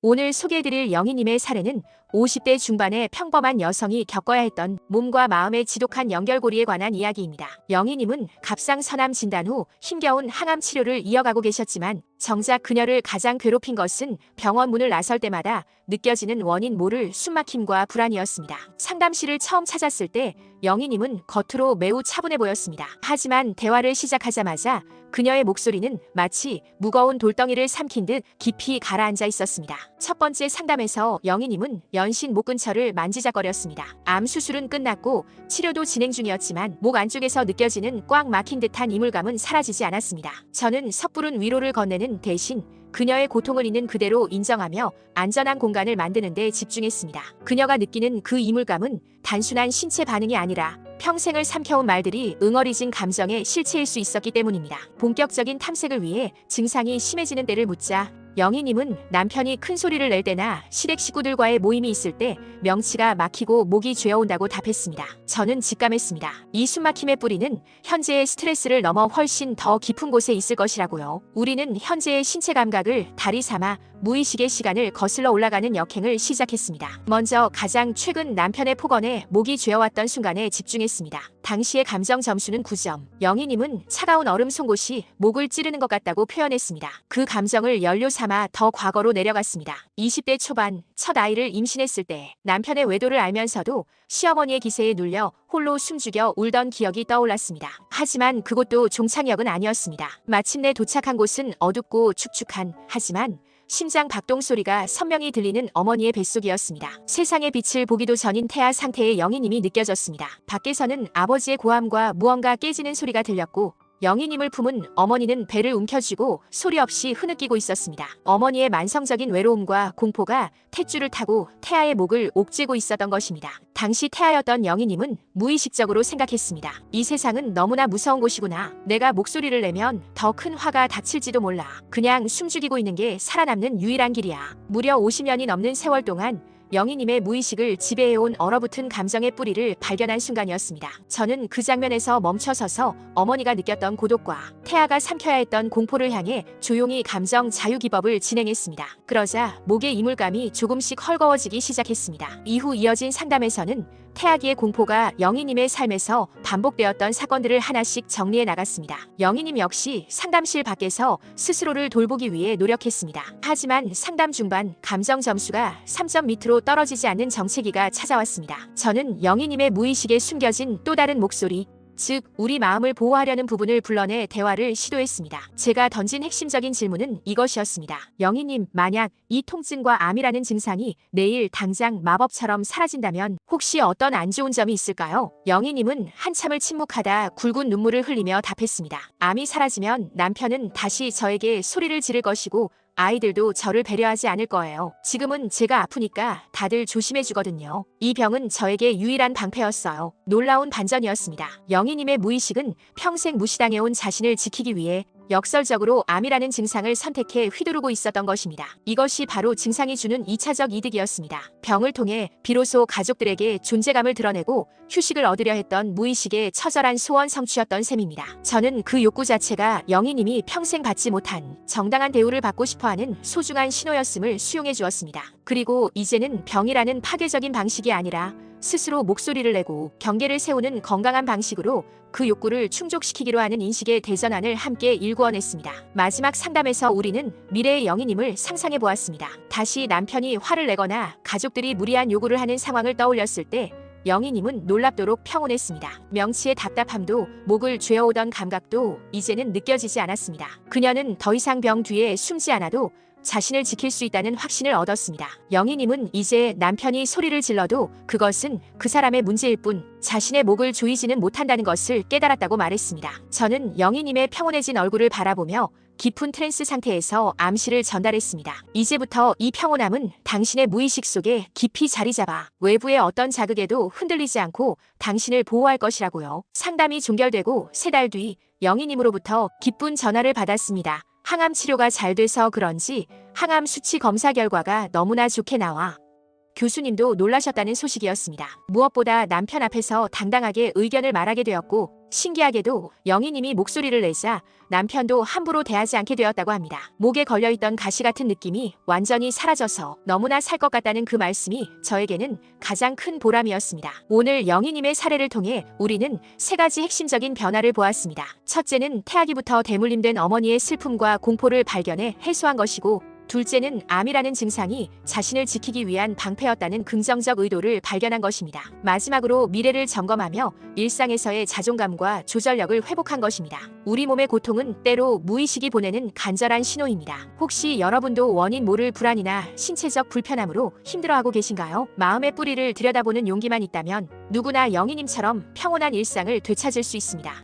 오늘 소개해드릴 영희님의 사례는 50대 중반의 평범한 여성이 겪어야 했던 몸과 마음의 지독한 연결고리에 관한 이야기입니다. 영희님은 갑상선암 진단 후 힘겨운 항암 치료를 이어가고 계셨지만 정작 그녀를 가장 괴롭힌 것은 병원 문을 나설 때마다 느껴지는 원인 모를 숨막힘과 불안이었습니다. 상담실을 처음 찾았을 때 영희님은 겉으로 매우 차분해 보였습니다. 하지만 대화를 시작하자마자 그녀의 목소리는 마치 무거운 돌덩이를 삼킨 듯 깊이 가라앉아 있었습니다. 첫 번째 상담에서 영희님은 연신 목 근처를 만지작거렸습니다. 암 수술은 끝났고 치료도 진행 중이었지만 목 안쪽에서 느껴지는 꽉 막힌 듯한 이물감은 사라지지 않았습니다. 저는 섣부른 위로를 건네는 대신 그녀의 고통을 있는 그대로 인정하며 안전한 공간을 만드는 데 집중했습니다. 그녀가 느끼는 그 이물감은 단순한 신체 반응이 아니라 평생을 삼켜온 말들이 응어리진 감정의 실체일 수 있었기 때문입니다. 본격적인 탐색을 위해 증상이 심해지는 때를 묻자 영희님은 남편이 큰 소리를 낼 때나 시댁 식구들과의 모임이 있을 때 명치가 막히고 목이 죄어온다고 답했습니다. 저는 직감했습니다. 이 숨막힘의 뿌리는 현재의 스트레스를 넘어 훨씬 더 깊은 곳에 있을 것이라고요. 우리는 현재의 신체 감각을 다리 삼아 무의식의 시간을 거슬러 올라가는 역행을 시작했습니다. 먼저 가장 최근 남편의 폭언에 목이 죄어왔던 순간에 집중했습니다. 당시의 감정 점수는 9점. 영희님은 차가운 얼음 송곳이 목을 찌르는 것 같다고 표현했습니다. 그 감정을 연료 삼아 더 과거로 내려갔습니다. 20대 초반 첫 아이를 임신했을 때 남편의 외도를 알면서도 시어머니의 기세에 눌려 홀로 숨죽여 울던 기억이 떠올랐습니다. 하지만 그것도 종착역은 아니었습니다. 마침내 도착한 곳은 어둡고 축축한 하지만 심장 박동 소리가 선명히 들리는 어머니의 뱃속이었습니다. 세상의 빛을 보기도 전인 태아 상태의 영희님이 느껴졌습니다. 밖에서는 아버지의 고함과 무언가 깨지는 소리가 들렸고 영희님을 품은 어머니는 배를 움켜쥐고 소리 없이 흐느끼고 있었습니다. 어머니의 만성적인 외로움과 공포가 탯줄을 타고 태아의 목을 옥죄고 있었던 것입니다. 당시 태아였던 영희님은 무의식적으로 생각했습니다. 이 세상은 너무나 무서운 곳이구나. 내가 목소리를 내면 더 큰 화가 닥칠지도 몰라. 그냥 숨죽이고 있는 게 살아남는 유일한 길이야. 무려 50년이 넘는 세월 동안 영희님의 무의식을 지배해온 얼어붙은 감정의 뿌리를 발견한 순간이었습니다. 저는 그 장면에서 멈춰서서 어머니가 느꼈던 고독과 태아가 삼켜야 했던 공포를 향해 조용히 감정 자유 기법을 진행했습니다. 그러자 목의 이물감이 조금씩 헐거워지기 시작했습니다. 이후 이어진 상담에서는 태아기의 공포가 영희님의 삶에서 반복되었던 사건들을 하나씩 정리해 나갔습니다. 영희님 역시 상담실 밖에서 스스로를 돌보기 위해 노력했습니다. 하지만 상담 중반 감정 점수가 3점 밑으로 떨어지지 않는 정체기가 찾아왔습니다. 저는 영희님의 무의식에 숨겨진 또 다른 목소리, 즉 우리 마음을 보호하려는 부분을 불러내 대화를 시도했습니다. 제가 던진 핵심적인 질문은 이것이었습니다. 영희님, 만약 이 통증과 암이라는 증상이 내일 당장 마법처럼 사라진다면 혹시 어떤 안 좋은 점이 있을까요? 영희님은 한참을 침묵하다 굵은 눈물을 흘리며 답했습니다. 암이 사라지면 남편은 다시 저에게 소리를 지를 것이고 아이들도 저를 배려하지 않을 거예요. 지금은 제가 아프니까 다들 조심해 주거든요. 이 병은 저에게 유일한 방패였어요. 놀라운 반전이었습니다. 영희님의 무의식은 평생 무시당해온 자신을 지키기 위해 역설적으로 암이라는 증상을 선택해 휘두르고 있었던 것입니다. 이것이 바로 증상이 주는 2차적 이득이었습니다. 병을 통해 비로소 가족들에게 존재감을 드러내고 휴식을 얻으려 했던 무의식의 처절한 소원 성취였던 셈입니다. 저는 그 욕구 자체가 영희님이 평생 받지 못한 정당한 대우를 받고 싶어하는 소중한 신호였음을 수용해 주었습니다. 그리고 이제는 병이라는 파괴적인 방식이 아니라 스스로 목소리를 내고 경계를 세우는 건강한 방식으로 그 욕구를 충족시키기로 하는 인식의 대전환을 함께 일구어냈습니다. 마지막 상담에서 우리는 미래의 영희님을 상상해 보았습니다. 다시 남편이 화를 내거나 가족들이 무리한 요구를 하는 상황을 떠올렸을 때 영희님은 놀랍도록 평온했습니다. 명치의 답답함도 목을 죄어오던 감각도 이제는 느껴지지 않았습니다. 그녀는 더 이상 병 뒤에 숨지 않아도 자신을 지킬 수 있다는 확신을 얻었습니다. 영희님은 이제 남편이 소리를 질러도 그것은 그 사람의 문제일 뿐 자신의 목을 조이지는 못한다는 것을 깨달았다고 말했습니다. 저는 영희님의 평온해진 얼굴을 바라보며 깊은 트랜스 상태에서 암시를 전달했습니다. 이제부터 이 평온함은 당신의 무의식 속에 깊이 자리 잡아 외부의 어떤 자극에도 흔들리지 않고 당신을 보호할 것이라고요. 상담이 종결되고 세 달 뒤 영희님으로부터 기쁜 전화를 받았습니다. 항암 치료가 잘 돼서 그런지 항암 수치 검사 결과가 너무나 좋게 나와 교수님도 놀라셨다는 소식이었습니다. 무엇보다 남편 앞에서 당당하게 의견을 말하게 되었고 신기하게도 영희님이 목소리를 내자 남편도 함부로 대하지 않게 되었다고 합니다. 목에 걸려있던 가시 같은 느낌이 완전히 사라져서 너무나 살 것 같다는 그 말씀이 저에게는 가장 큰 보람이었습니다. 오늘 영희님의 사례를 통해 우리는 세 가지 핵심적인 변화를 보았습니다. 첫째는 태아기부터 대물림된 어머니의 슬픔과 공포를 발견해 해소한 것이고 둘째는 암이라는 증상이 자신을 지키기 위한 방패였다는 긍정적 의도를 발견한 것입니다. 마지막으로 미래를 점검하며 일상에서의 자존감과 조절력을 회복한 것입니다. 우리 몸의 고통은 때로 무의식이 보내는 간절한 신호입니다. 혹시 여러분도 원인 모를 불안이나 신체적 불편함으로 힘들어하고 계신가요? 마음의 뿌리를 들여다보는 용기만 있다면 누구나 영희님처럼 평온한 일상을 되찾을 수 있습니다.